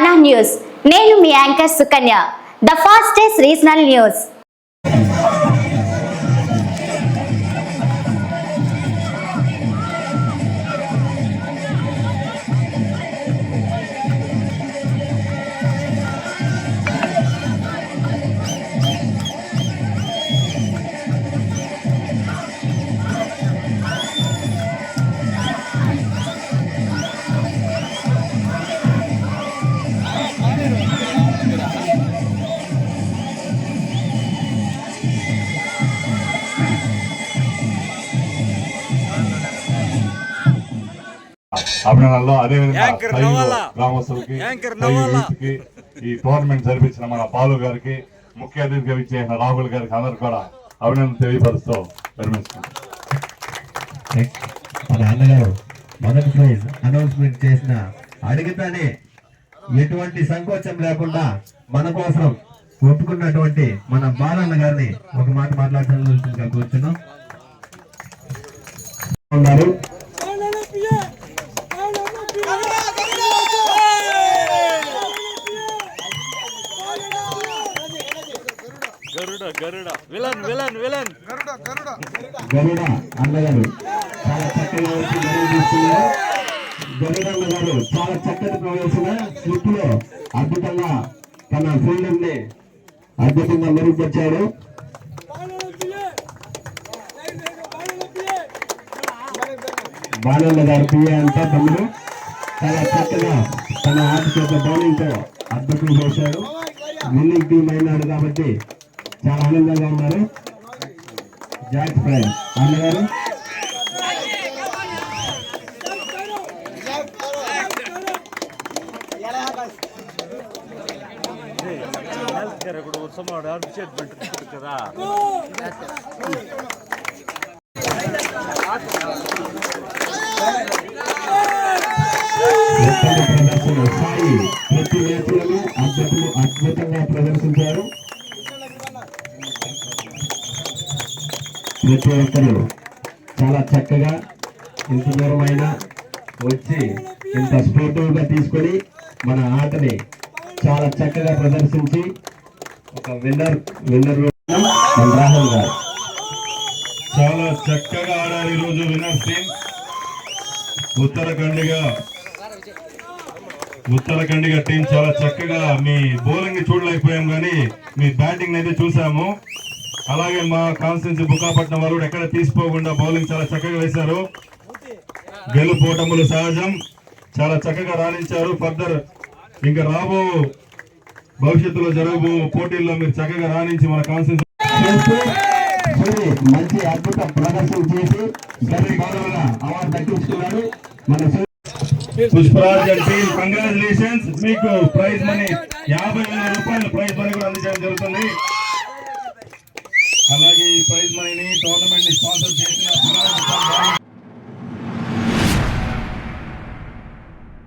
మానా news. నేను మీ anchor Sukanya. The fastest regional news. అభినందనలు అదేవిధంగా. గ్రామస్తులకి నవాలా. యూత్కి ఈ టోర్నమెంట్ జరిపించిన మన బాలు గారికి ముఖ్య అతిథిగా ఇచ్చేసిన రాహుల్ గారికి అందరు కూడా అభినందన తెలియపరుస్తూ విరమిస్తున్నాం మన అన్నగారు మొదటి ప్రైజ్ అనౌన్స్మెంట్ చేసిన అడిగితేనే ఎటువంటి సంకోచం లేకుండా మన కోసం ఒప్పుకున్నటువంటి మన బాలన్న గారిని ఒక మాట మాట్లాడాల్సిందిగా కూర్చున్నాం ఉన్నారు Garuda. Garuda villain villain villain. Garuda అన్నగారు. చాలా చక్కగా వచ్చి గరుడు గరుడ అన్నగారు చాలా చక్కటి ప్రవేశన స్లిప్లో అద్భుతంగా తన ఫీల్డింగ్ని అద్భుతంగా మెరుగుపరిచాడు. బాలన్న గారు పిఏ అంతా తమ్ముడు. చాలా చక్కగా తన చేత బౌలింగ్తో అద్భుతం చేశాడు. విన్నింగ్ టీం అయినాడు కాబట్టి చాలా ఆనందంగా ఉన్నారు జాక్ ఫ్రై అన్నగారు కూడా ఉత్సవం అభిషేక్ పెట్టుకుంటుంది కదా ఉత్తమ ప్రదర్శన సాయి ప్రతి మ్యాచ్లను ప్రతి ఒక్కరు చాలా చక్కగా ఇంత దూరమైన వచ్చి ఇంత స్పోర్టివ్గా తీసుకొని మన ఆటని చాలా చక్కగా ప్రదర్శించి ఒక విన్నర్ విన్నర్ మన రాహుల్ గారు. చాలా చక్కగా ఆడారు ఈరోజు రోజు విన్నర్ టీం ఉత్తరాఖండ్గా ఉత్తరాఖండ్గా టీం చాలా చక్కగా మీ బౌలింగ్ చూడలేకపోయాం కానీ మీ బ్యాటింగ్ అయితే చూసాము. అలాగే మా కాన్స్టిట్యూన్సీ బుకాపట్నం వారు ఎక్కడ తీసిపోకుండా బౌలింగ్ చాలా చక్కగా వేశారు. గెలుపోటములు సహజం. చాలా చక్కగా రాణించారు. ఫర్దర్ ఇంకా రాబో భవిష్యత్తులో జరగబో పోటీల్లో మీరు చక్కగా రాణించి మన కాన్స్టిట్యూన్సీ మంచి అద్భుత ప్రదర్శన చేసి అవార్డు మన పుష్పరాజ్ టీమ్ కంగ్రాచులేషన్స్ మీకు ప్రైజ్ మనీ యాభై వేల రూపాయల ప్రైజ్ గవర్నమెంట్ స్పాన్సర్ చేసిన